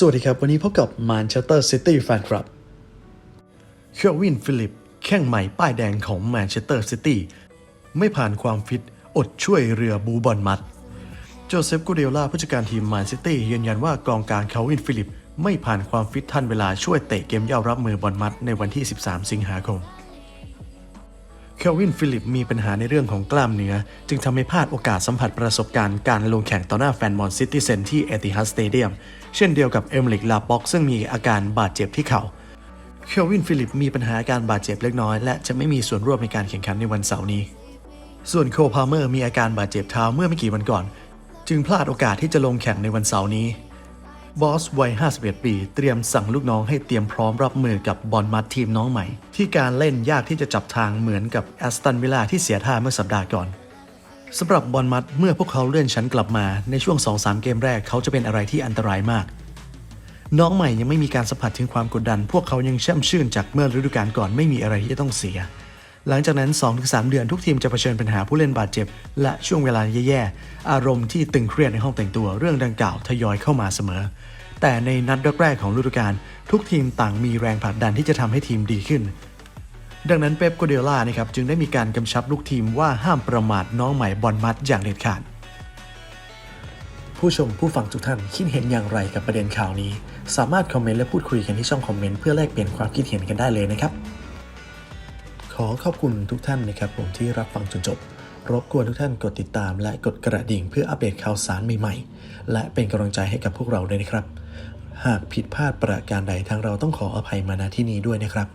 สวัสดีครับ วันนี้พบกับม a นเชสเตอร์ซิตี้แฟนคลับเควินฟิลิป แข้งใหม่ป้ายแดงของแมนเชสเตอร์ซิตี้ไม่ผ่านความฟิต อดช่วยเรือบูบอลมัด โจเซฟกูเดล่าผู้จัดการทีมแมนซิตี้ยืนยันว่ากองกลารเควินฟิลิป ไม่ผ่านความฟิตทันเวลาช่วยเตะเกมเย่ารับมือบอลมัดในวันที่ 13 สิงหาคม เคลวินฟิลิปมีปัญหาในเรื่องของกล้ามเนื้อ จึงทำให้พลาดโอกาสสัมผัสประสบการณ์การลงแข่งต่อหน้าแฟนบอลซิตี้เซนที่เอติฮัดสเตเดียมเช่นเดียวกับเอมลิกลาป็อกซึ่งมีอาการบาดเจ็บที่เข่าเคลวินฟิลิปมีปัญหาอาการบาดเจ็บเล็กน้อย และจะไม่มีส่วนร่วมในการแข่งขันในวันเสาร์นี้ ส่วนโคพาเมอร์มีอาการบาดเจ็บเท้าเมื่อไม่กี่วันก่อน จึงพลาดโอกาสที่จะลงแข่งในวันเสาร์นี้ บอสวัย 51 ปี เตรียมสั่งลูกน้องให้เตรียมพร้อมรับมือกับบอลมัดทีมน้องใหม่ ที่การเล่นยากที่จะจับทางเหมือนกับแอสตันวิลล่าที่เสียท่าเมื่อสัปดาห์ก่อนสำหรับบอลมัดเมื่อพวกเขาเลื่อนชั้นกลับมาในช่วง 2-3 เกมแรกเขาจะเป็นอะไรที่อันตรายมาก น้องใหม่ยังไม่มีการสัมผัสถึงความกดดัน พวกเขายังแช่มชื่นจากเมื่อฤดูกาลก่อนไม่มีอะไรที่จะต้องเสีย หลังจากนั้น 2-3 เดือนทุกทีมจะเผชิญปัญหาผู้เล่นบาดเจ็บ และช่วงเวลาแย่ๆ อารมณ์ที่ตึงเครียดในห้องแต่งตัวเรื่องดังกล่าวทยอยเข้ามาเสมอ แต่ในนัดแรกๆของฤดูกาลทุกทีมต่างมีแรงผลักดันที่จะทำให้ทีมดีขึ้น ดังนั้นเป๊ปโกเดล่านะครับจึงได้มีการกำชับลูกทีมว่าห้ามประมาทน้องใหม่บอลมัดอย่างเด็ดขาดผู้ชมผู้ฟังทุกท่านคิดเห็นอย่างไรกับประเด็นข่าวนี้ สามารถคอมเมนต์และพูดคุยกันที่ช่องคอมเมนต์เพื่อแลกเปลี่ยนความคิดเห็นกันได้เลยนะครับ ขอขอบคุณทุกท่านนะครับผมที่รับฟังจนจบ รบกวนทุกท่านกดติดตามและกดกระดิ่งเพื่ออัปเดตข่าวสารใหม่ๆ และเป็นกำลังใจให้กับพวกเราด้วยนะครับ หากผิดพลาดประการใดทางเราต้องขออภัยมาณที่นี้ด้วยนะครับ